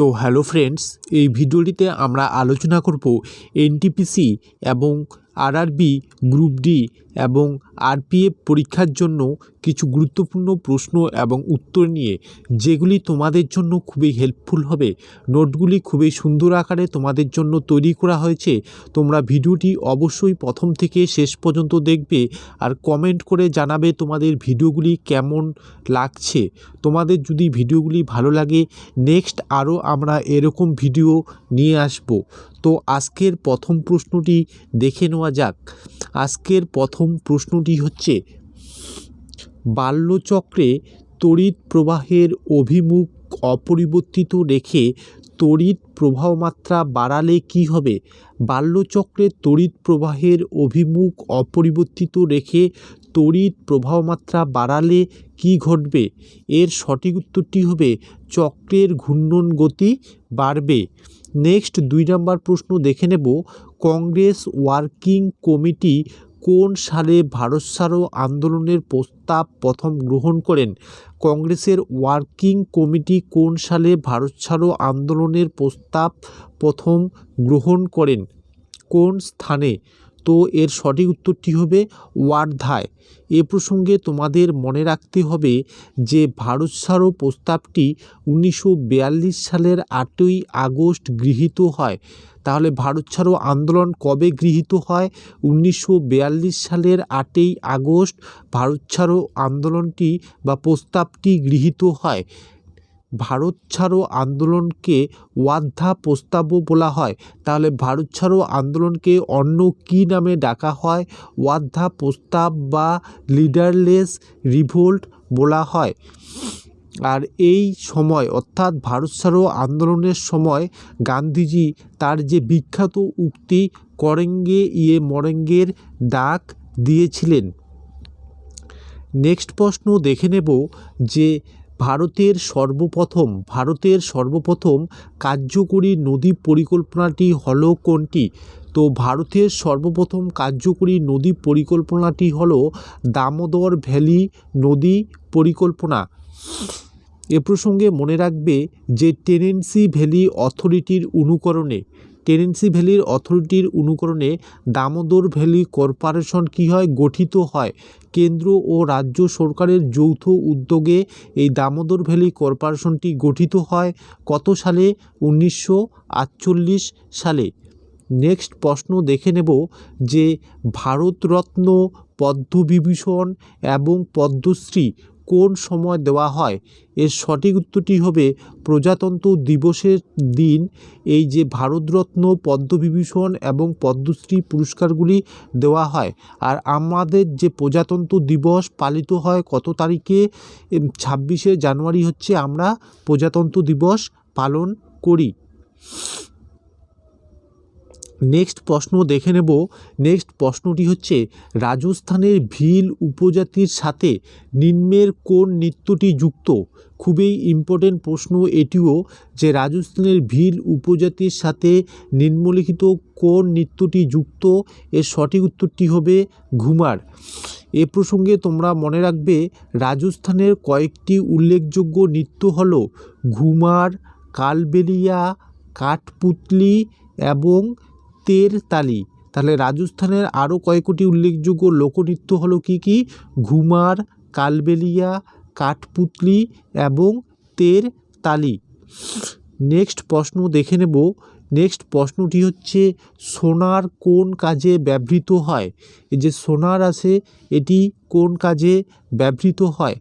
তো hello friends এই ভিডিওটিতে আমরা আলোচনা করব এনটিপিসি এবং আরআরবি গ্রুপ ডি এবং আরপিএফ পরীক্ষার জন্য কিছু গুরুত্বপূর্ণ প্রশ্ন এবং উত্তর নিয়ে, যেগুলি তোমাদের জন্য খুবই হেল্পফুল হবে, নোটগুলি খুবই সুন্দর আকারে তোমাদের জন্য তৈরি করা হয়েছে, তোমরা ভিডিওটি অবশ্যই প্রথম থেকে শেষ পর্যন্ত দেখবে আর কমেন্ট করে জানাবে তোমাদের ভিডিওগুলি কেমন লাগছে। তোমাদের যদি ভিডিওগুলি ভালো লাগে নেক্সট আরও আমরা এরকম ভিডিও নিয়ে আসব। তো আজকের প্রথম প্রশ্নটি দেখে নেওয়া যাক। আজকের প্রথম প্রশ্নটি হচ্ছে। বাল্যচক্রে তড়িৎ প্রবাহের অভিমুখ অপরিবর্তিত রেখে তড়িৎ প্রবাহ মাত্রা বাড়ালে কি হবে? বাল্যচক্রে তড়িৎ প্রবাহের অভিমুখ অপরিবর্তিত রেখে তড়িৎ প্রবাহ মাত্রা বাড়ালে কি ঘটবে? এর সঠিক উত্তরটি হবে, চক্রের ঘূর্ণন গতি বাড়বে। নেক্সট দুই নম্বর প্রশ্ন দেখে নেব। কংগ্রেস ওয়ার্কিং কমিটি কোন সালে ভারত ছাড়ো আন্দোলনের প্রস্তাব প্রথম গ্রহণ করেন? কংগ্রেসের ওয়ার্কিং কমিটি কোন সালে ভারত ছাড়ো আন্দোলনের প্রস্তাব প্রথম গ্রহণ করেন? কোন স্থানে? তো এর সঠিক উত্তরটি হবে ওয়ার্ধায়। এ প্রসঙ্গে তোমাদের মনে রাখতে হবে যে ভারত ছাড়ো প্রস্তাবটি উনিশশো বিয়াল্লিশ সালের আটই আগস্ট গৃহীত হয়। তাহলে ভারত ছাড়ো আন্দোলন কবে গৃহীত হয়? উনিশশো বিয়াল্লিশ সালের আটই আগস্ট ভারত ছাড়ো আন্দোলনটি বা প্রস্তাবটি গৃহীত হয়। ভারত ছাড়ো আন্দোলনকে ওয়াধ্যা প্রস্তাবও বলা হয়। তাহলে ভারত ছাড়ো আন্দোলনকে অন্য কী নামে ডাকা হয়? ওয়াধ্যা প্রস্তাব বা লিডারলেস রিভোল্ট বলা হয়। আর এই সময়, অর্থাৎ ভারত ছাড়ো আন্দোলনের সময় গান্ধীজি তার যে বিখ্যাত উক্তি, করেঙ্গে ইয়ে মরেঙ্গের ডাক দিয়েছিলেন। নেক্সট প্রশ্ন দেখে নেব যে ভারতের সর্বপ্রথম ভারতের সর্বপ্রথম কার্যকরী নদী পরিকল্পনাটি হলো কোনটি? তো ভারতের সর্বপ্রথম কার্যকরী নদী পরিকল্পনাটি হলো দামোদর ভ্যালি নদী পরিকল্পনা। এ প্রসঙ্গে মনে রাখবে যে টেনেন্সি ভ্যালি অথরিটির অনুকরণে টেনেন্সি ভ্যালির অথরিটির অনুকরণে দামোদর ভ্যালি কর্পোরেশন কী হয়? গঠিত হয়। কেন্দ্র ও রাজ্য সরকারের যৌথ উদ্যোগে এই দামোদর ভ্যালি কর্পোরেশনটি গঠিত হয় কত সালে? উনিশশো আটচল্লিশ সালে। নেক্সট প্রশ্ন দেখে নেব যে ভারতরত্ন পদ্মবিভূষণ এবং পদ্মশ্রী কোন সময় দেওয়া হয়? এর সঠিক উত্তরটি হবে প্রজাতন্ত্র দিবসের দিন। এই যে ভারতরত্ন পদ্মবিভূষণ এবং পদ্মশ্রী পুরস্কারগুলি দেওয়া হয় আর আমাদের যে প্রজাতন্ত্র দিবস পালিত হয় কত তারিখে? ছাব্বিশে জানুয়ারি হচ্ছে আমরা প্রজাতন্ত্র দিবস পালন করি। নেক্সট প্রশ্ন দেখে নেব। নেক্সট প্রশ্নটি হচ্ছে, রাজস্থানের ভিল উপজাতির সাথে নিম্নের কোন নৃত্যটি যুক্ত? খুবই ইম্পর্টেন্ট প্রশ্ন এটিও যে রাজস্থানের ভিল উপজাতির সাথে নিম্নলিখিত কোন নৃত্যটি যুক্ত? এর সঠিক উত্তরটি হবে ঘুমার। এ প্রসঙ্গে তোমরা মনে রাখবে, রাজস্থানের কয়েকটি উল্লেখযোগ্য নৃত্য হল ঘুমার, কালবেলিয়া, কাঠপুতলি এবং তের তালি। তাহলে রাজস্থানের আরও কয়েকটি উল্লেখযোগ্য লোকনৃত্য হলো কি কি? ঘুমার, কালবেলিয়া, কাঠপুতলি এবং তের তালি। নেক্সট প্রশ্ন দেখে নেব। নেক্সট প্রশ্নটি হচ্ছে, সোনার কোন কাজে ব্যবহৃত হয়? এই যে সোনার আছে, এটি কোন কাজে ব্যবহৃত হয়?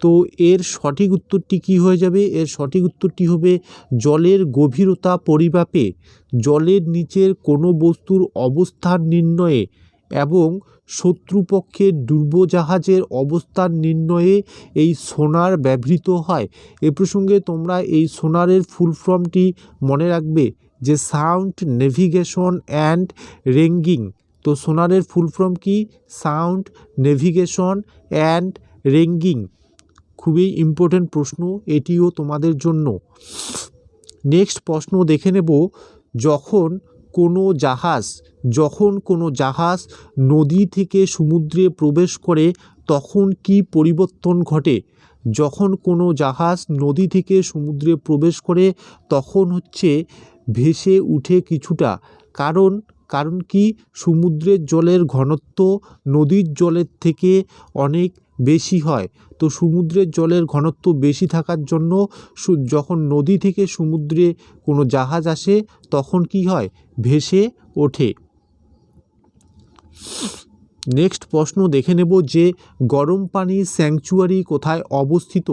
তো এর সঠিক উত্তরটি কী হয়ে যাবে? এর সঠিক উত্তরটি হবে জলের গভীরতা পরিমাপে, জলের নিচের কোনো বস্তুর অবস্থান নির্ণয়ে এবং শত্রুপক্ষের ডুবোজাহাজের অবস্থান নির্ণয়ে এই সোনার ব্যবহৃত হয়। এ প্রসঙ্গে তোমরা এই সোনারের ফুল ফর্মটি মনে রাখবে যে সাউন্ড নেভিগেশন অ্যান্ড রেঙ্গিং। তো সোনারের ফুল ফর্ম কি? Sound navigation and ranging. খুবই ইম্পর্টেন্ট প্রশ্ন, এটিও তোমাদের জন্য। নেক্সট প্রশ্ন দেখে নেব, যখন কোনো জাহাজ, যখন কোনো জাহাজ নদী থেকে সমুদ্রে প্রবেশ করে, তখন কি পরিবর্তন ঘটে? যখন কোনো জাহাজ নদী থেকে সমুদ্রে প্রবেশ করে, তখন হচ্ছে ভেসে উঠে কিছুটা। কারণ কারণ কি? সমুদ্রের জলের ঘনত্ব নদীর জলের থেকে অনেক বেশি হয়। তো সমুদ্রের জলের ঘনত্ব বেশি থাকার জন্য যখন নদী থেকে সমুদ্রে কোনো জাহাজ আসে, তখন কি হয়? ভেসে ওঠে। নেক্সট প্রশ্ন দেখে নেব যে গরম পানি স্যাংচুয়ারি কোথায় অবস্থিত?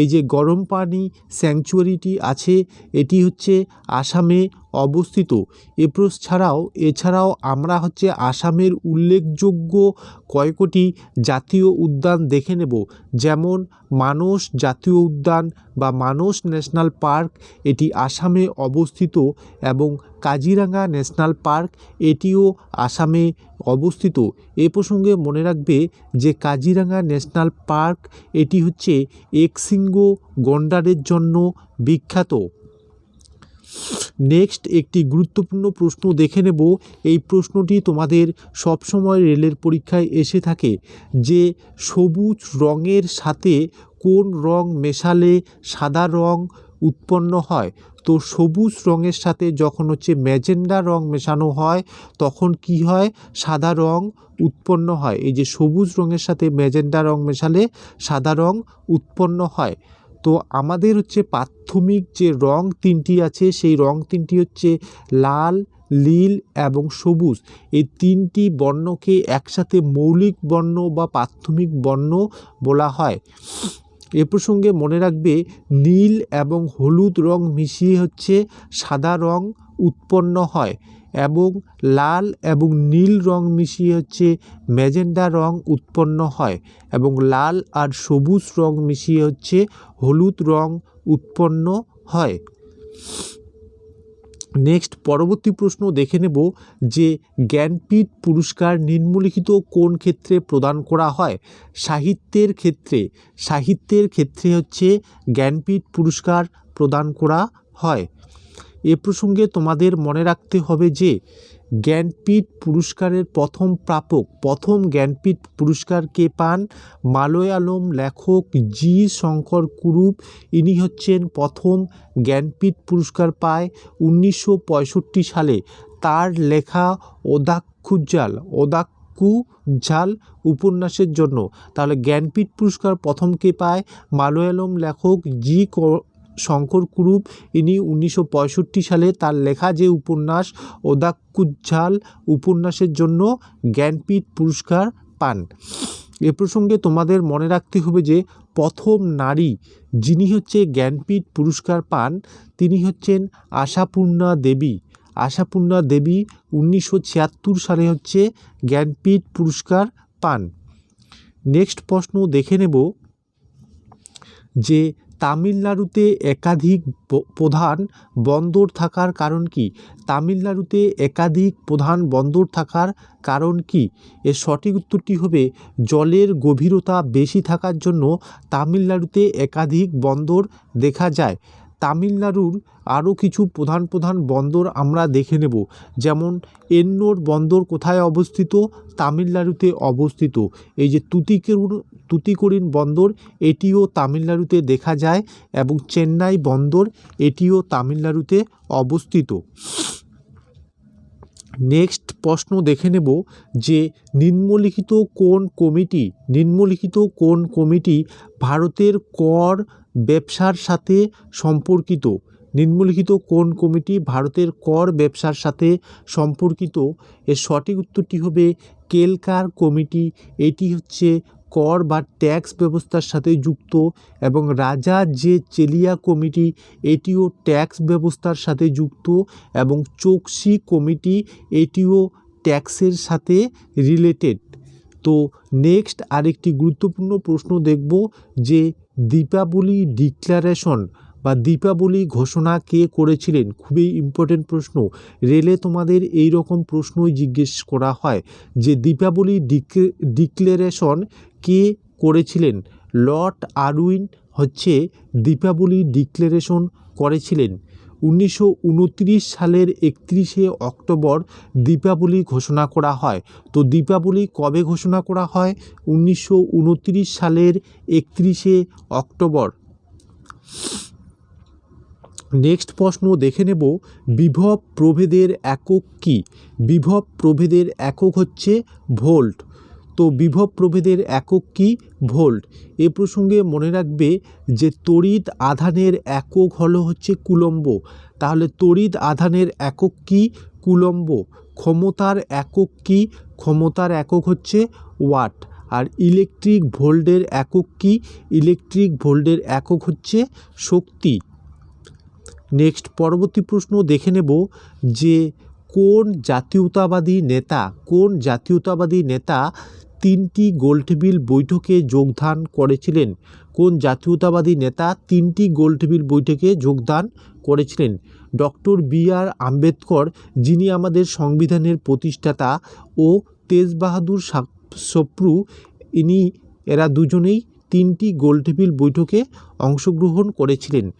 এই যে গরম পানি স্যাংচুয়ারিটি আছে, এটি হচ্ছে আসামে অবস্থিত। এপ্রোস ছাড়াও, এছাড়াও আমরা হচ্ছে আসামের উল্লেখযোগ্য কয়েকটি জাতীয় উদ্যান দেখে নেব। যেমন মানস জাতীয় উদ্যান বা মানস ন্যাশনাল পার্ক, এটি আসামে অবস্থিত, এবং কাজিরাঙ্গা ন্যাশনাল পার্ক, এটিও আসামে অবস্থিত। এ প্রসঙ্গে মনে রাখবে যে কাজিরাঙ্গা ন্যাশনাল পার্ক, এটি হচ্ছে একশৃঙ্গ গন্ডারের জন্য বিখ্যাত। নেক্সট একটি গুরুত্বপূর্ণ প্রশ্ন দেখে নেব। এই প্রশ্নটি তোমাদের সবসময় রেলের পরীক্ষায় এসে থাকে যে সবুজ রঙের সাথে কোন রং মেশালে সাদা রং উৎপন্ন হয়? তো সবুজ রঙের সাথে যখন হচ্ছে ম্যাজেন্ডা রং মেশানো হয়, তখন কি হয়? সাদা রং উৎপন্ন হয়। এই যে সবুজ রঙের সাথে ম্যাজেন্ডা রং মেশালে সাদা রং উৎপন্ন হয়। তো আমাদের হচ্ছে প্রাথমিক যে রং তিনটি আছে, সেই রং তিনটি হচ্ছে লাল, নীল এবং সবুজ। এই তিনটি বর্ণকে একসাথে মৌলিক বর্ণ বা প্রাথমিক বর্ণ বলা হয়। এ প্রসঙ্গে মনে রাখবে, নীল এবং হলুদ রং মিশিয়ে হচ্ছে সাদা রং উৎপন্ন হয়। এবং লাল এবং নীল রং মিশিয়ে হচ্ছে ম্যাজেন্ডা রং উৎপন্ন হয় এবং লাল আর সবুজ রং মিশিয়ে হচ্ছে হলুদ রং উৎপন্ন হয়। নেক্সট পরবর্তী প্রশ্ন দেখে নেব যে জ্ঞানপীঠ পুরস্কার নিম্নলিখিত কোন ক্ষেত্রে প্রদান করা হয়? সাহিত্যের ক্ষেত্রে। সাহিত্যের ক্ষেত্রে হচ্ছে জ্ঞানপীঠ পুরস্কার প্রদান করা হয়। এ প্রসঙ্গে তোমাদের মনে রাখতে হবে যে জ্ঞানপীঠ পুরস্কারের প্রথম প্রাপক, প্রথম জ্ঞানপীঠ পুরস্কার কে পান? মালয়ালম লেখক জি শঙ্কর কুরুপ। ইনি হচ্ছেন প্রথম জ্ঞানপীঠ পুরস্কার পায় উনিশশো পঁয়ষট্টি সালে। তার লেখা ওদাক্ষুজাল ওদাক্কু ঝাল উপন্যাসের জন্য। তাহলে জ্ঞানপীঠ পুরস্কার প্রথমকে পায়? মালয়ালম লেখক জি শঙ্কর কুরুপ, ইনি উনিশশো পঁয়ষট্টি সালে তার লেখা যে উপন্যাস ওদাক্কুজ্জাল, উপন্যাসের জন্য জ্ঞানপীঠ পুরস্কার পান। এ প্রসঙ্গে তোমাদের মনে রাখতে হবে যে, প্রথম নারী যিনি হচ্ছে জ্ঞানপীঠ পুরস্কার পান, তিনি হচ্ছেন আশাপূর্ণা দেবী। আশাপূর্ণা দেবী উনিশশো ছিয়াত্তর সালে হচ্ছে জ্ঞানপীঠ পুরস্কার পান। নেক্সট প্রশ্ন দেখে নেব যে তামিলনাড়ুতে একাধিক প্রধান বন্দর থাকার কারণ কি? তামিলনাড়ুতে একাধিক প্রধান বন্দর থাকার কারণ কি? এর সঠিক উত্তরটি হবে, জলের গভীরতা বেশি থাকার জন্য তামিলনাড়ুতে একাধিক বন্দর দেখা যায়। তামিলনাড়ুর আরও কিছু প্রধান প্রধান বন্দর আমরা দেখে নেব। যেমন, এন্নোর বন্দর কোথায় অবস্থিত? তামিলনাড়ুতে অবস্থিত। এই যে তুতিকেরুন, তুতিকোরিন বন্দর, এটিও তামিলনাড়ুতে দেখা যায় এবং চেন্নাই বন্দর, এটিও তামিলনাড়ুতে অবস্থিত। নেক্সট প্রশ্ন দেখে নেব যে, নিম্নলিখিত কোন কমিটি, নিম্নলিখিত কোন কমিটি ভারতের কর ব্যবসার সাথে সম্পর্কিত। নিম্নলিখিত কোন কমিটি ভারতের কর ব্যবসার সাথে সম্পর্কিত? এর সঠিক উত্তরটি হবে কেলকার কমিটি। এটি হচ্ছে কর বা ট্যাক্স ব্যবস্থার সাথে যুক্ত এবং রাজা যে চেলিয়া কমিটি, এটিও ট্যাক্স ব্যবস্থার সাথে যুক্ত এবং চোকসি কমিটি, এটিও ট্যাক্সের সাথে রিলেটেড। তো নেক্সট আরেকটি গুরুত্বপূর্ণ প্রশ্ন দেখব যে দীপাবলি ডিক্লারেশন বা দীপাবলি ঘোষণা কে করেছিলেন? খুবই ইম্পর্টেন্ট প্রশ্ন। রেলে তোমাদের এই রকম প্রশ্নই জিজ্ঞেস করা হয় যে দীপাবলি ডিক্লারেশন কে করেছিলেন? লর্ড আরউইন হচ্ছে দীপাবলি ডিক্লারেশন করেছিলেন। উনিশশো উনত্রিশ সালের একত্রিশে অক্টোবর দীপাবলি ঘোষণা করা হয়। তো দীপাবলি কবে ঘোষণা করা হয়? উনিশশো উনত্রিশ সালের একত্রিশে অক্টোবর। নেক্সট প্রশ্ন দেখে নেব, বিভব প্রভেদের একক কি? বিভব প্রভেদের একক হচ্ছে ভোল্ট। তো বিভব প্রভেদের একক কি ভোল্ট? এ প্রসঙ্গে মনে রাখবে যে তড়িৎ আধানের একক হলো হচ্ছে কুলম্ব। তাহলে তড়িৎ আধানের একক কি কুলম্ব? ক্ষমতার একক কি? ক্ষমতার একক হচ্ছে ওয়াট। আর ইলেকট্রিক ভোল্টের একক কি? ইলেকট্রিক ভোল্টের একক হচ্ছে শক্তি। নেক্সট পরবর্তী প্রশ্ন দেখে নেব যে কোন জাতীয়তাবাদী নেতা, কোন জাতীয়তাবাদী নেতা তিনটি গোলটেবিল বৈঠকে যোগদান করেছিলেন। কোন জাতীয়তাবাদী নেতা তিনটি গোলটেবিল বৈঠকে যোগদান করেছিলেন? ডক্টর বি আর আম্বেদকর, যিনি আমাদের সংবিধানের প্রতিষ্ঠাতা, ও তেজ বাহাদুর সা- সপ্রু, ইনি, এরা দুজনেই তিনটি গোলটেবিল বৈঠকে অংশগ্রহণ করেছিলেন।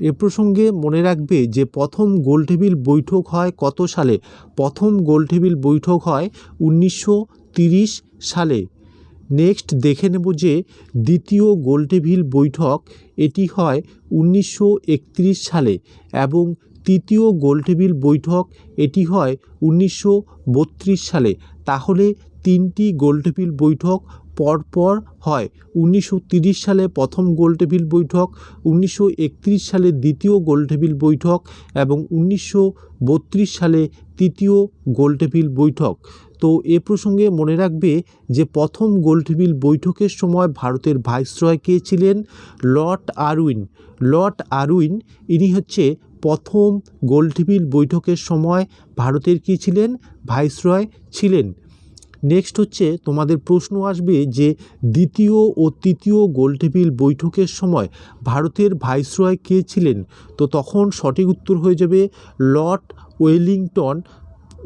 এ প্রসঙ্গে মনে রাখবে যে প্রথম গোলটেবিল বৈঠক হয় কত সালে? প্রথম গোলটেবিল বৈঠক হয় উনিশশো সালে। নেক্সট দেখে নেব যে দ্বিতীয় গোলটেবিল বৈঠক এটি হয় উনিশশো একত্রিশ সালে এবং তৃতীয় গোলটেবিল বৈঠক এটি হয় উনিশশো বত্রিশ সালে। তাহলে তিনটি গোলটেবিল বৈঠক পরপর হয়। উনিশশো তিরিশ সালে প্রথম গোলটেবিল বৈঠক, উনিশশো একত্রিশ সালে দ্বিতীয় গোলটেবিল বৈঠক এবং উনিশশো বত্রিশ সালে তৃতীয় গোলটেবিল বৈঠক। তো এ প্রসঙ্গে মনে রাখবে যে প্রথম গোলটেবিল বৈঠকের সময় ভারতের ভাইসরয় কে ছিলেন? Lord Irwin. লর্ড আরউইন, ইনি হচ্ছে প্রথম গোলটেবিল বৈঠকের সময় ভারতের কী ছিলেন? ভাইসরয় ছিলেন। নেক্সট হচ্ছে তোমাদের প্রশ্ন আসবে যে দ্বিতীয় ও তৃতীয় গোলটেবিল বৈঠকের সময় ভারতের ভাইসরয় কে ছিলেন? তো তখন সঠিক উত্তর হয়ে যাবে লর্ড ওয়েলিংটন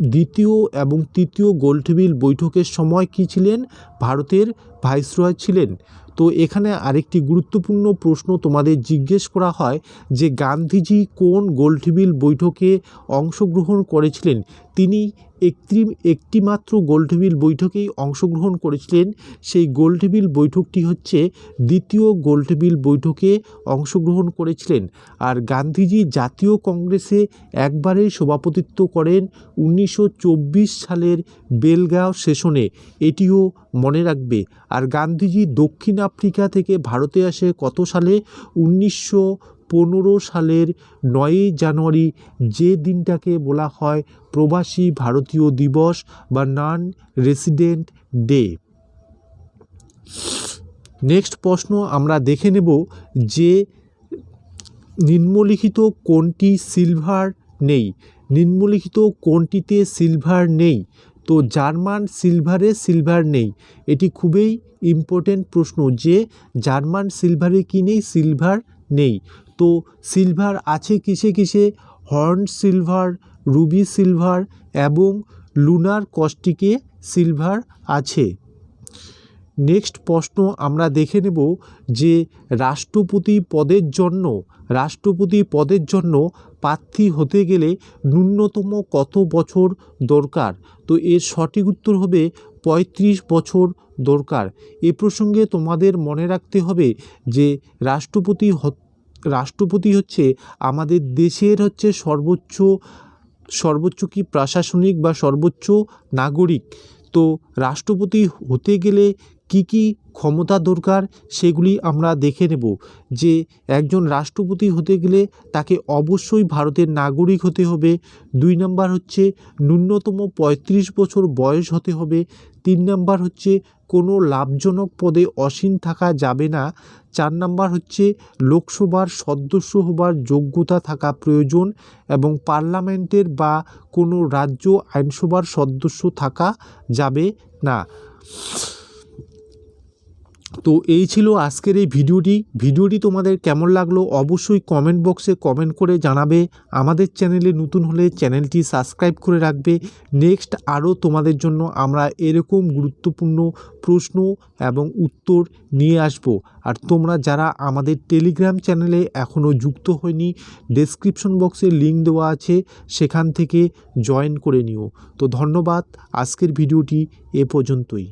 দ্বিতীয় এবং তৃতীয় গোলটেবিল বৈঠকের সময় কি ছিলেন? ভারতের ভাইসরয় ছিলেন। তো এখানে আরেকটি গুরুত্বপূর্ণ প্রশ্ন তোমাদের জিজ্ঞেস করা হয় যে গান্ধীজি কোন গোলটেবিল বৈঠকে অংশগ্রহণ করেছিলেন? তিনি একটি একটি মাত্র গোলটেবিল বৈঠকেই অংশগ্রহণ করেছিলেন। সেই গোলটেবিল বৈঠকটি হচ্ছে দ্বিতীয় গোলটেবিল বৈঠকে অংশগ্রহণ করেছিলেন। আর গান্ধীজি জাতীয় কংগ্রেসে একবারে সভাপতিত্ব করেন উনিশশো চব্বিশ সালের বেলগাঁও সেশনে। এটিও মনে রাখবে। আর গান্ধীজি দক্ষিণ আফ্রিকা থেকে ভারতে আসে কত সালে? উনিশশো পনেরো সালের নয়ই জানুয়ারি যে দিনটাকে বলা হয় প্রবাসী ভারতীয় দিবস বা নন রেসিডেন্ট ডে। নেক্সট প্রশ্ন আমরা দেখে নেব যে নিম্নলিখিত কোনটি সিলভার নেই? নিম্নলিখিত কোনটিতে সিলভার নেই? তো জার্মান সিলভারে সিলভার নেই। এটি খুবই ইম্পর্টেন্ট প্রশ্ন যে জার্মান সিলভারে কি নেই? সিলভার নেই। তো সিলভার আছে কিসে কিসে? হর্ন সিলভার রুবি সিলভার এবং লুনার কস্টিকে সিলভার আছে। নেক্সট প্রশ্ন আমরা দেখে নেব যে রাষ্ট্রপতি পদের জন্য, রাষ্ট্রপতি পদের জন্য প্রার্থী হতে গেলে ন্যূনতম কত বছর দরকার? তো এর সঠিক উত্তর হবে পঁয়ত্রিশ বছর দরকার। এ প্রসঙ্গে তোমাদের মনে রাখতে হবে যে রাষ্ট্রপতি হ- রাষ্ট্রপতি হচ্ছে আমাদের দেশের হচ্ছে সর্বোচ্চ সর্বোচ্চ কি প্রশাসনিক বা সর্বোচ্চ নাগরিক। তো রাষ্ট্রপতি হতে গেলে কি কি ক্ষমতা দরকার সেগুলি আমরা দেখে নেব। যে একজন রাষ্ট্রপতি হতে গেলে তাকে অবশ্যই ভারতের নাগরিক হতে হবে। দুই নাম্বার হচ্ছে ন্যূনতম পঁয়ত্রিশ বছর বয়স হতে হবে। তিন নাম্বার হচ্ছে কোনো লাভজনক পদে অসীম থাকা যাবে না। চার নাম্বার হচ্ছে, লোকসভার সদস্য হবার যোগ্যতা থাকা প্রয়োজন এবং পার্লামেন্টের বা কোনো রাজ্য আইনসভার সদস্য থাকা যাবে না। তো এই ছিল আজকের এই ভিডিওটি। ভিডিওটি তোমাদের কেমন লাগল অবশ্যই কমেন্ট বক্সে কমেন্ট করে জানাবে। আমাদের চ্যানেলে নতুন হলে চ্যানেলটি সাবস্ক্রাইব করে রাখবে। নেক্সট আরও তোমাদের জন্য আমরা এরকম গুরুত্বপূর্ণ প্রশ্ন এবং উত্তর নিয়ে আসব। আর তোমরা যারা আমাদের টেলিগ্রাম চ্যানেলে এখনও যুক্ত হয়নি ডেসক্রিপশন বক্সে লিঙ্ক দেওয়া আছে। সেখান থেকে জয়েন করে নিও। তো ধন্যবাদ। আজকের ভিডিওটি এ পর্যন্তই।